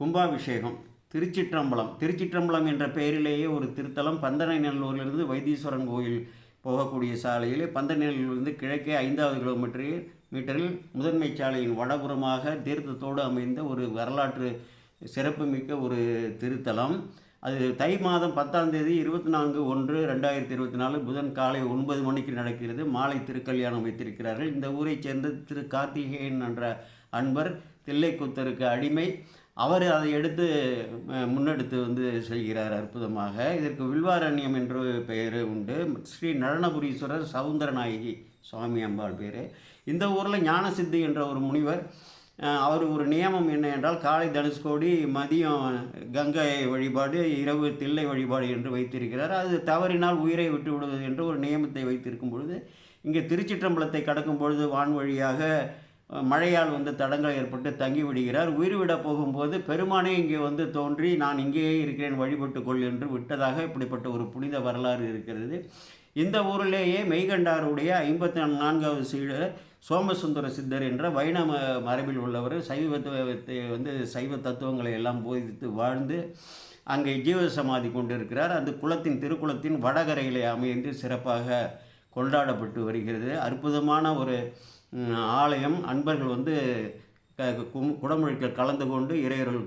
கும்பாபிஷேகம் திருச்சிற்றம்பலம். திருச்சிற்றம்பலம் என்ற பெயரிலேயே ஒரு திருத்தலம் பந்தனை நல்லூரிலிருந்து வைத்தீஸ்வரன் கோயில் போகக்கூடிய சாலையில் பந்தநல்லூரிலிருந்து கிழக்கே ஐந்தாவது கிலோமீட்டரில் மீட்டரில் முதன்மை சாலையின் வடபுறமாக தீர்த்தத்தோடு அமைந்த ஒரு வரலாற்று சிறப்புமிக்க ஒரு திருத்தலம். அது தை மாதம் பத்தாம் தேதி இருபத்தி நான்கு ஒன்று ரெண்டாயிரத்தி இருபத்தி நாலு புதன் காலை ஒன்பது மணிக்கு நடக்கிறது. மாலை திருக்கல்யாணம் வைத்திருக்கிறார்கள். இந்த ஊரைச் சேர்ந்த திரு கார்த்திகேயன் என்ற அன்பர் தில்லைக்குத்தருக்கு அடிமை. அவர் அதை எடுத்து முன்னெடுத்து வந்து செய்கிறார் அற்புதமாக. இதற்கு வில்வாரண்யம் என்று பெயர் உண்டு. ஸ்ரீ நடனபுரீஸ்வரர் சவுந்தரநாயகி சுவாமி அம்பாள் பேர். இந்த ஊரில் ஞானசித்தி என்ற ஒரு முனிவர் அவர் ஒரு நியமம் என்ன என்றால் காலை தனுஷ்கோடி மதியம் கங்கை வழிபாடு இரவு தில்லை வழிபாடு என்று வைத்திருக்கிறார். அது தவறினால் உயிரை விட்டு விடுவது என்று ஒரு நியமத்தை வைத்திருக்கும் பொழுது இங்கே திருச்சிற்றம்பலத்தை கடக்கும் பொழுது வான் வழியாக மழையால் வந்து தடங்கள் ஏற்பட்டு தங்கி விடுகிறார். உயிர் போகும்போது பெருமானே இங்கே வந்து தோன்றி நான் இங்கேயே இருக்கிறேன் வழிபட்டு கொள் என்று விட்டதாக இப்படிப்பட்ட ஒரு புனித வரலாறு இருக்கிறது. இந்த ஊரிலேயே மெய்கண்டாருடைய ஐம்பத்தி நான்காவது சீடர் சோமசுந்தர சித்தர் என்ற வைணவ மரபில் உள்ளவர் சைவத்தை வந்து சைவ தத்துவங்களை எல்லாம் போதித்து வாழ்ந்து அங்கே ஜீவ சமாதி கொண்டிருக்கிறார். அந்த குளத்தின் திருக்குளத்தின் வடகரையிலே அமைந்து சிறப்பாக கொண்டாடப்பட்டு வருகிறது. அற்புதமான ஒரு ஆலயம் அன்பர்கள் வந்து கும்- குடமுழுக்கில் கலந்து கொண்டு இறையர்களுக்கு